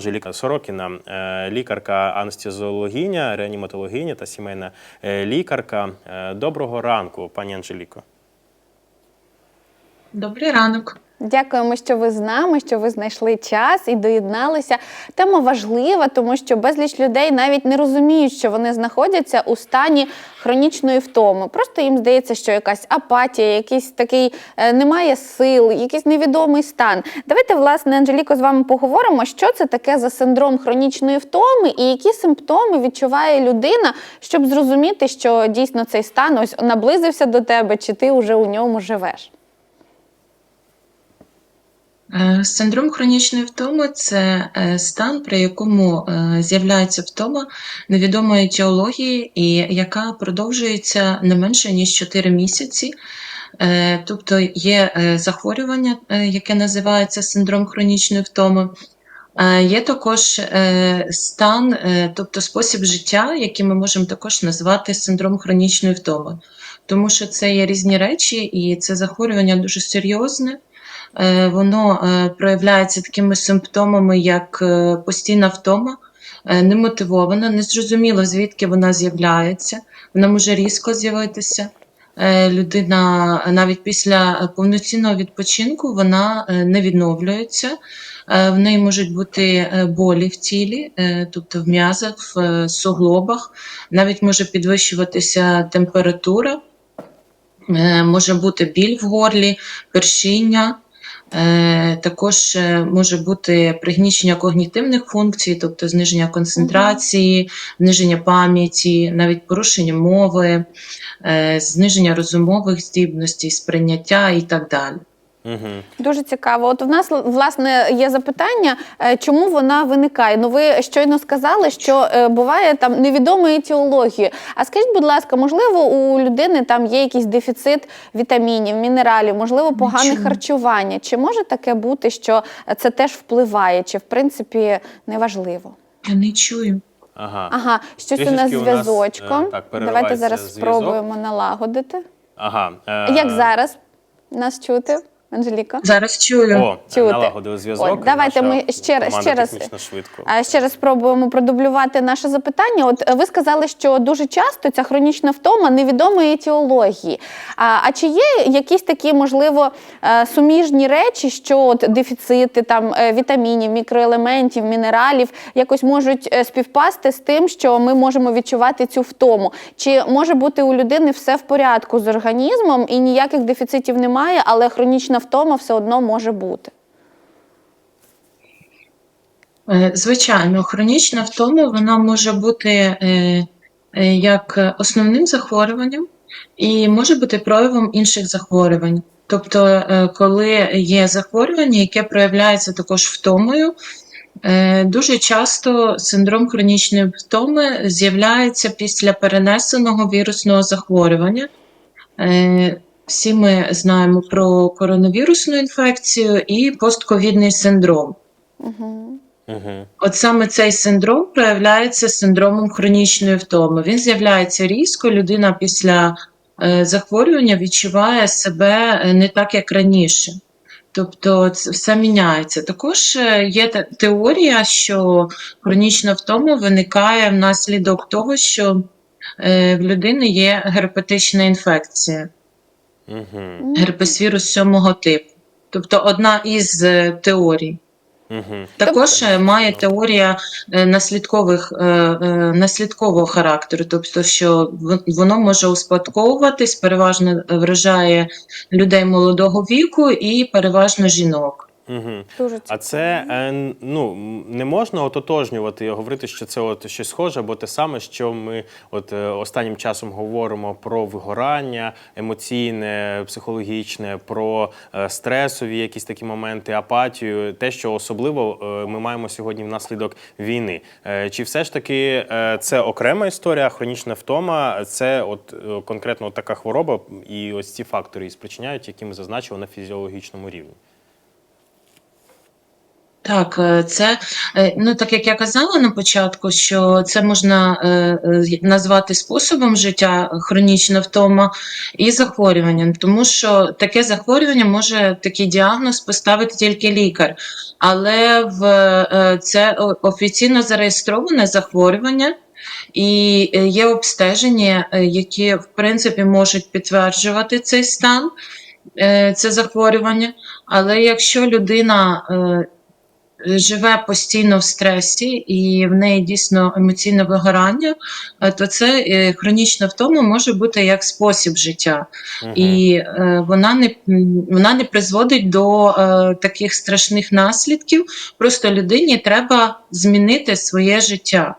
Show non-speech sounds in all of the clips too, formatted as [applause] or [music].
Анжеліка Сорокіна, е, лікарка анестезіологіня, реаніматологіня та сімейна е, лікарка. Е, Доброго ранку, пані Анжеліко. Добрий ранок. Дякуємо, що ви з нами, що ви знайшли час і доєдналися. Тема важлива, тому що безліч людей навіть не розуміють, що вони знаходяться у стані хронічної втоми. Просто їм здається, що якась апатія, якийсь такий е, немає сил, якийсь невідомий стан. Давайте, власне, Анжеліко, з вами поговоримо, що це таке за синдром хронічної втоми і які симптоми відчуває людина, щоб зрозуміти, що дійсно цей стан ось наблизився до тебе, чи ти вже у ньому живеш. Е, Синдром хронічної втоми це е, стан, при якому е, з'являється втома невідомої етіології, і яка продовжується не менше ніж 4 місяці. Тобто є захворювання, яке називається синдром хронічної втоми. Є також стан, тобто спосіб життя, який ми можемо також назвати синдром хронічної втоми, тому що це є різні речі, і це захворювання дуже серйозне. Е, Воно е, проявляється такими симптомами, як е, постійна втома, немотивована, незрозуміло, звідки вона з'являється. Вона може різко з'явитися. Людина навіть після повноцінного відпочинку вона не відновлюється. В неї можуть бути болі в тілі, тобто в м'язах, в суглобах, навіть може підвищуватися температура, може бути біль в горлі, першіння. Е, Також е, може бути пригнічення когнітивних функцій, тобто зниження концентрації, зниження пам'яті, навіть порушення мови, е, зниження розумових здібностей, сприйняття і так далі. Угу. Дуже цікаво. От у нас власне є запитання, е, чому вона виникає. Ну, ви щойно сказали, що е, буває там невідомої етіології. А скажіть, будь ласка, можливо, у людини там є якийсь дефіцит вітамінів, мінералів, можливо, погане Нічого. харчування. Чи може таке бути, що це теж впливає, чи в принципі неважливо? Я не чую. Ага. Ага, щось у нас Трішечки у нас, зв'язочком. е, Давайте зараз зв'язок. спробуємо налагодити. Ага. Е, Як зараз нас чути, Анжеліка? Зараз чую. О, Чути. налагодили зв'язок. От, давайте Наша ми ще раз- ще раз. швидко. Ще раз спробуємо продублювати наше запитання. От е, ви сказали, що дуже часто ця хронічна втома невідомої етіології. А, а чи є якісь такі, можливо, е, суміжні речі, що от дефіцити там е, вітамінів, мікроелементів, мінералів якось можуть співпасти з тим, що ми можемо відчувати цю втому? Чи може бути у людини все в порядку з організмом і ніяких дефіцитів немає, але хронічна втома все одно може бути? Е, Звичайно, хронічна втома вона може бути е, е, як основним захворюванням і може бути проявом інших захворювань. Тобто, коли є захворювання, яке проявляється також втомою, дуже часто синдром хронічної втоми з'являється після перенесеного вірусного захворювання. Всі ми знаємо про коронавірусну інфекцію і постковідний синдром. Угу. Угу. От саме цей синдром проявляється синдромом хронічної втоми. Він з'являється різко. Людина після е, захворювання відчуває себе е, не так, як раніше. Тобто це все міняється. Також е, є теорія, що хронічна втома виникає внаслідок того, що е, в людини є герпетична інфекція, Угу. герпес-вірус сьомого типу. Тобто одна із е, теорій. Угу. Також е, має теорія е, наслідкових, е, е, наслідкового характеру, тобто, що в- воно може успадковуватись, переважно вражає людей молодого віку і переважно жінок. Угу. Дуже А це е, ну не можна ототожнювати і говорити, що це от щось схоже, або те саме, що ми от е, останнім часом говоримо про вигорання емоційне, психологічне, про е, стресові якісь такі моменти, апатію, те, що особливо е, ми маємо сьогодні внаслідок війни. Е, Чи все ж таки е, це окрема історія, хронічна втома, це от е, конкретно от така хвороба, і ось ці фактори і спричиняють, які ми зазначили на фізіологічному рівні. Так, е, це е, ну так як я казала на початку, що це можна е, назвати способом життя хронічна втома і захворюванням, тому що таке захворювання може такий діагноз поставити тільки лікар, але в це офіційно зареєстроване захворювання. І є обстеження, які в принципі можуть підтверджувати цей стан, це захворювання. Але якщо людина живе постійно в стресі і в неї дійсно емоційне вигорання, е, то це е, хронічна втома може бути як спосіб життя, угу. і е, вона не вона не призводить до е, таких страшних наслідків. Просто людині треба змінити своє життя.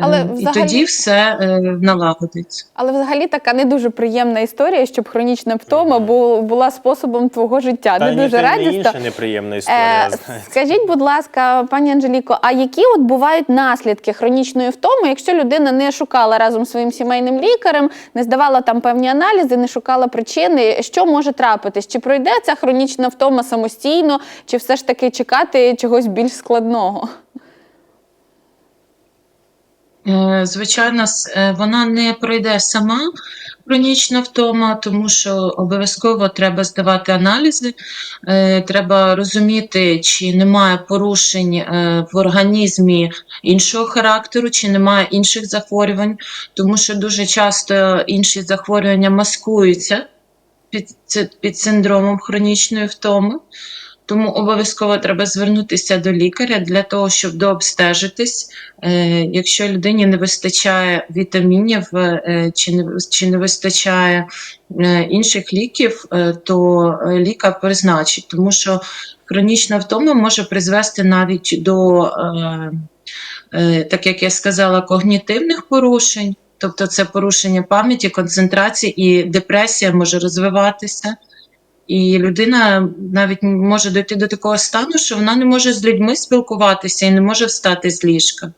Але Е, взагалі- І тоді все е, налагодиться. Але взагалі така не дуже приємна історія, щоб хронічна втома бу- була способом твого життя. Та не ні, дуже радісно. інша неприємна історія. Е, скажіть, будь ласка, пані Анжеліко, а які от бувають наслідки хронічної втоми, якщо людина не шукала разом зі своїм сімейним лікарем, не здавала там певні аналізи, не шукала причини, що може трапитись? Чи пройде ця хронічна втома самостійно, чи все ж таки чекати чогось більш складного? Е, Звичайно, е, вона не пройде сама хронічна втома, тому що обов'язково треба здавати аналізи, е, треба розуміти, чи немає порушень в організмі іншого характеру, чи немає інших захворювань, тому що дуже часто інші захворювання маскуються під, під синдромом хронічної втоми. Тому обов'язково треба звернутися до лікаря для того, щоб дообстежитись. Е, якщо людині не вистачає вітамінів е, чи, не, вистачає е, інших ліків, то лікар призначить, тому що хронічна втома може призвести навіть до, так як я сказала, когнітивних порушень. Тобто це порушення пам'яті, концентрації і депресія може розвиватися. І людина навіть може дойти до такого стану, що вона не може з людьми спілкуватися і не може встати з ліжка.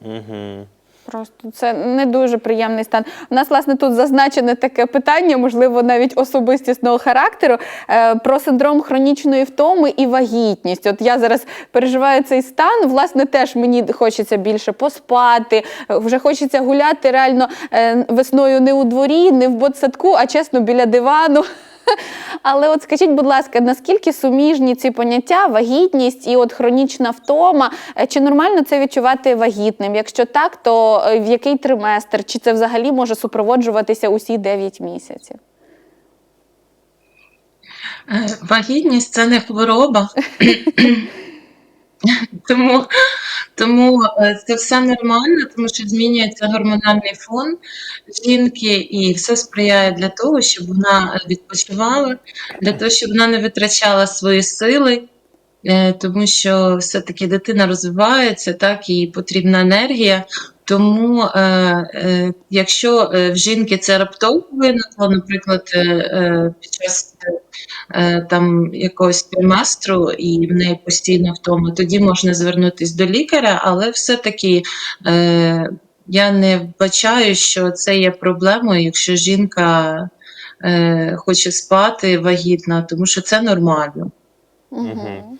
Мгм. Просто це не дуже приємний стан. У нас, власне, тут зазначене таке питання, можливо, навіть особистісного характеру, е, про синдром хронічної втоми і вагітність. От я зараз переживаю цей стан. Власне, теж мені хочеться більше поспати, вже хочеться гуляти реально е, весною не у дворі, не в ботсадку, а чесно біля дивану. [laughs] Але от скажіть, будь ласка, наскільки суміжні ці поняття, вагітність і от хронічна втома? Е, Чи нормально це відчувати вагітним? Якщо так, то е, в який триместр? Чи це взагалі може супроводжуватися усі 9 місяців? Е, Вагітність це не хвороба. [coughs] [coughs] [coughs] [laughs] тому, тому е, це все нормально, тому що змінюється гормональний фон жінки, і все сприяє для того, щоб вона відпочивала, для того, щоб вона не витрачала свої сили. Е, Тому що все-таки дитина розвивається, так, і потрібна енергія. Тому, е, е, якщо е, в жінки це раптово виникло, наприклад, е, е, під час е, там якогось триместру і в неї постійно втома, тоді можна звернутися до лікаря, але все-таки е, я не вбачаю, що це є проблемою, якщо жінка е, хоче спати вагітна, тому що це нормально. Мгм.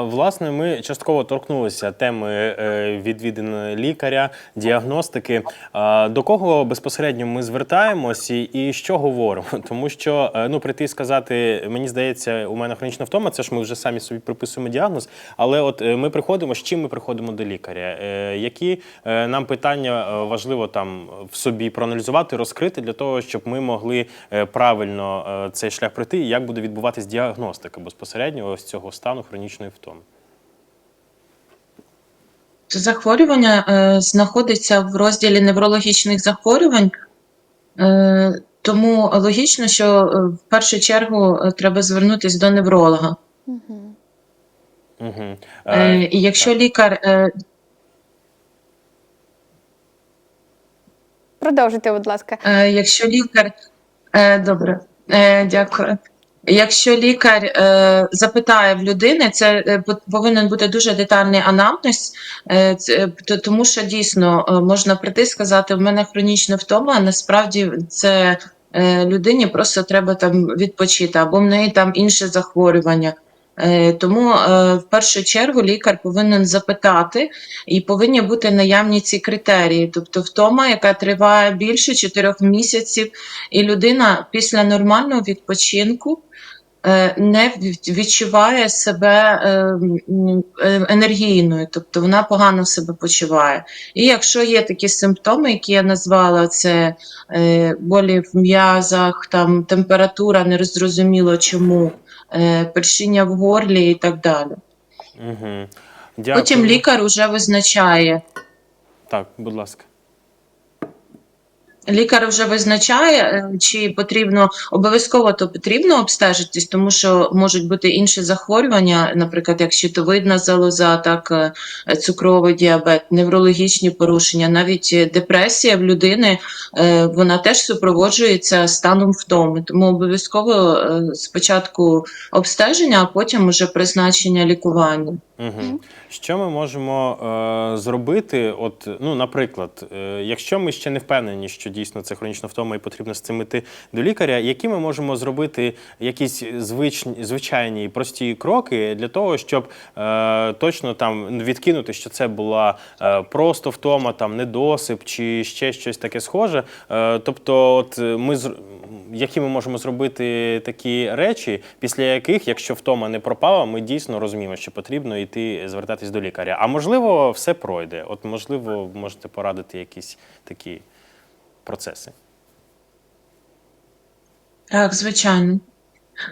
Власне, ми частково торкнулися теми е, відвідин лікаря, діагностики. До кого безпосередньо ми звертаємось і, що говоримо? [laughs] Тому що е, ну прийти і сказати, мені здається, у мене хронічна втома, це ж ми вже самі собі приписуємо діагноз. Але от е, ми приходимо, з чим ми приходимо до лікаря? Які нам питання важливо там в собі проаналізувати, розкрити для того, щоб ми могли правильно цей шлях пройти, і як буде відбуватись діагностика безпосередньо ось цього стану хронічної втоми. Захворювання е, знаходиться в розділі неврологічних захворювань, е, тому логічно, що е, в першу чергу е, треба звернутися до невролога. Угу. Угу. Е, і якщо лікар е, Продовжуйте, будь ласка. Е, Якщо лікар е, добре, е, дякую. Якщо лікар е, запитає в людини, це е, повинен бути дуже детальний анамнез, е, це, то- тому що дійсно е, можна прийти і сказати, в мене хронічна втома, а насправді це е, людині просто треба там відпочити, або в неї там інше захворювання. Е, Тому е, в першу чергу лікар повинен запитати, і повинні бути наявні ці критерії, тобто втома, яка триває більше 4 місяців, і людина після нормального відпочинку е, не від- відчуває себе енергійною, тобто вона погано себе почуває. І якщо є такі симптоми, які я назвала, це болі в м'язах, там температура, незрозуміло чому, першіння в горлі і так далі. Угу. Дякую. Потім лікар уже визначає. Так, будь ласка. Лікар вже визначає, е, чи потрібно обов'язково то потрібно обстежитись, тому що можуть бути інші захворювання, наприклад, як щитовидна залоза, так е, цукровий діабет, неврологічні порушення, навіть депресія в людини е, вона теж супроводжується станом втоми. Тому обов'язково спочатку обстеження, а потім уже призначення лікування. Угу. Що ми можемо е, зробити? От, ну, наприклад, е, якщо ми ще не впевнені, що дійсно це хронічна втома і потрібно з цим іти до лікаря, які ми можемо зробити якісь звичні, звичайні прості кроки для того, щоб е, точно там відкинути, що це була е, просто втома, там недосип чи ще щось таке схоже. Е, тобто, от е, ми зр- які ми можемо зробити такі речі, після яких, якщо втома не пропала, ми дійсно розуміємо, що потрібно йти звертатись до лікаря. А можливо, все пройде. От, можливо, можете порадити якісь такі процеси. Так, звичайно.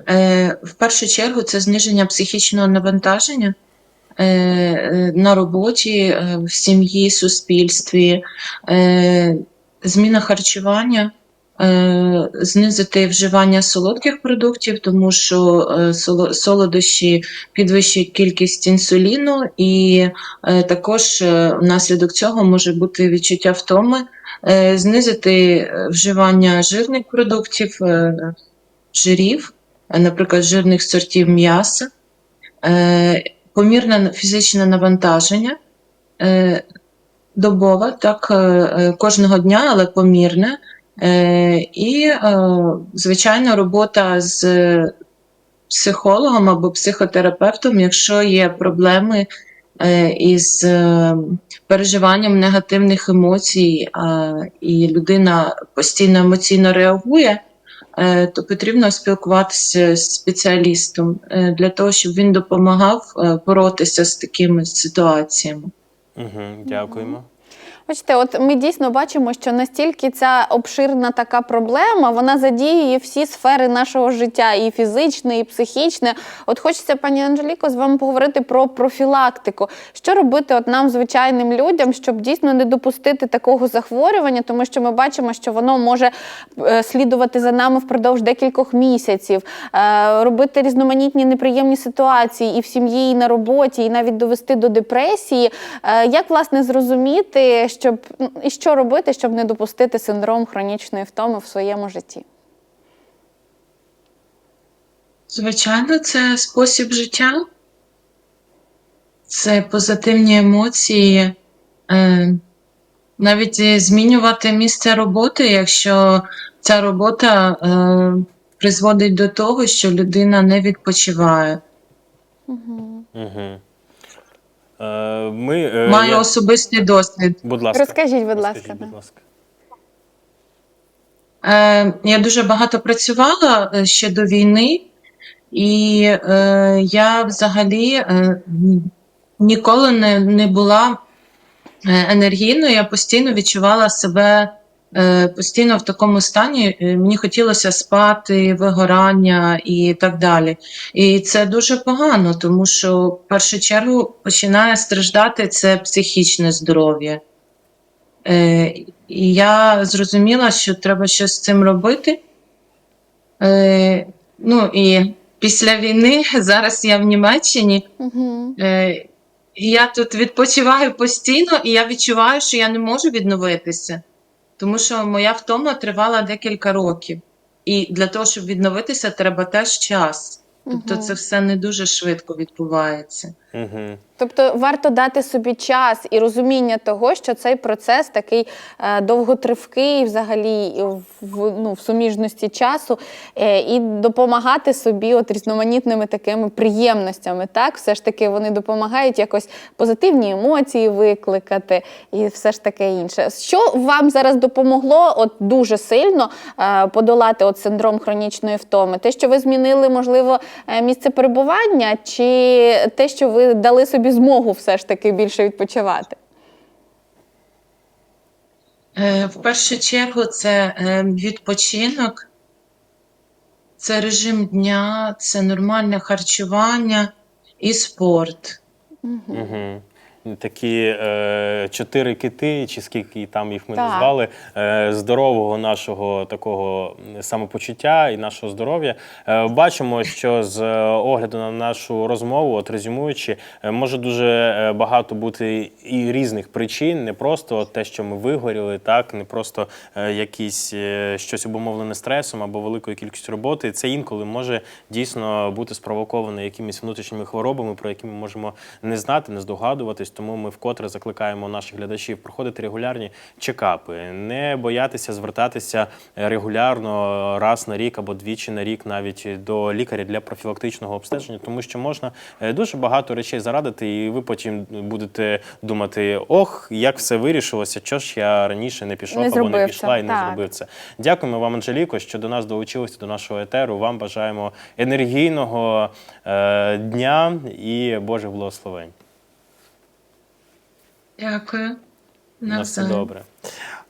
Е, в першу чергу це зниження психічного навантаження е, е, на роботі, е, в сім'ї, суспільстві, е, зміна харчування, знизити вживання солодких продуктів, тому що е, солодощі підвищують кількість інсуліну, і е, також е, внаслідок цього може бути відчуття втоми, е, знизити е, вживання жирних продуктів. е, жирів, е, наприклад, жирних сортів м'яса, е, помірне фізичне навантаження е, добове, так, е, е, кожного дня, але помірне. Е, І, е, звичайно, робота з психологом або психотерапевтом, якщо є проблеми е, із переживанням негативних емоцій, і людина постійно емоційно реагує, то потрібно спілкуватися з спеціалістом для того, щоб він допомагав боротися з такими ситуаціями. Угу, дякуємо. Бачите, от ми дійсно бачимо, що настільки ця обширна така проблема, вона задіює всі сфери нашого життя, і фізичне, і психічне. От хочеться, пані Анжеліко, з вами поговорити про профілактику. Що робити от нам, звичайним людям, щоб дійсно не допустити такого захворювання, тому що ми бачимо, що воно може е, слідувати за нами впродовж декількох місяців, е, робити різноманітні неприємні ситуації і в сім'ї, і на роботі, і навіть довести до депресії. Е, Як власне зрозуміти, щоб ну, і що робити, щоб не допустити синдром хронічної втоми в своєму житті? Звичайно, це спосіб життя, це позитивні емоції, е, навіть змінювати місце роботи, якщо ця робота е, призводить до того, що людина не відпочиває. Угу. Е, ми, е, Маю я- особистий досвід. Будь ласка. Розкажіть, будь Розкажіть, ласка, будь ласка. Е, я дуже багато працювала е, ще до війни, і е, я взагалі е, ніколи не, не була е, енергійною, я постійно відчувала себе е, постійно в такому стані. е, Мені хотілося спати, вигорання і так далі. І це дуже погано, тому що в першу чергу починає страждати це психічне здоров'я. Е, і я зрозуміла, що треба щось з цим робити. Е, ну і після війни [laughs] зараз я в Німеччині. Угу. Е, я тут відпочиваю постійно, і я відчуваю, що я не можу відновитися, тому що моя втома тривала декілька років. І для того, щоб відновитися, треба теж час. Тобто це все не дуже швидко відбувається. Угу. Тобто варто дати собі час і розуміння того, що цей процес такий е, довготривкий, взагалі в, ну, в суміжності часу, е, і допомагати собі от різноманітними такими приємностями. Так, все ж таки вони допомагають якось позитивні емоції викликати і все ж таке інше. Що вам зараз допомогло от дуже сильно е, подолати от синдром хронічної втоми? Те, що ви змінили, можливо, е, місце перебування, чи те, що ви дали собі змогу все ж таки більше відпочивати? Е, В першу чергу це е, відпочинок, це режим дня, це нормальне харчування і спорт. Угу. Такі е, чотири кити, чи скільки там їх ми Так. назвали, е, здорового нашого такого самопочуття і нашого здоров'я. Е, бачимо, що з е, огляду на нашу розмову, от резюмуючи, е, може дуже е, багато бути і різних причин, не просто те, що ми вигоріли, так, не просто е, якісь е, щось обумовлене стресом або великою кількістю роботи. Це інколи може дійсно бути спровоковане якимись внутрішніми хворобами, про які ми можемо не знати, не здогадуватись. Тому ми вкотре закликаємо наших глядачів проходити регулярні чекапи, не боятися звертатися регулярно раз на рік або двічі на рік, навіть до лікаря для профілактичного обстеження, тому що можна е, дуже багато речей зарадити, і ви потім будете думати: ох, як все вирішилося, що ж я раніше не пішов Не або не пішла і не так. зробив це. Дякуємо вам, Анжеліко, що до нас долучилися до нашого етеру. Вам бажаємо енергійного е, дня і Божих благословень. Дякую. На все добре.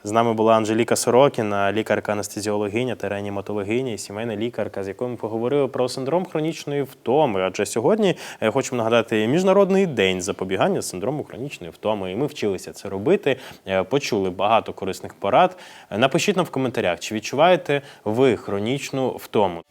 З нами була Анжеліка Сорокіна, лікарка-анестезіологиня та реаніматологиня і сімейна лікарка, з якою ми поговорили про синдром хронічної втоми. Адже сьогодні е, хочемо нагадати міжнародний день запобігання синдрому хронічної втоми. І ми вчилися це робити. е, Почули багато корисних порад. Напишіть нам в коментарях, чи відчуваєте ви хронічну втому.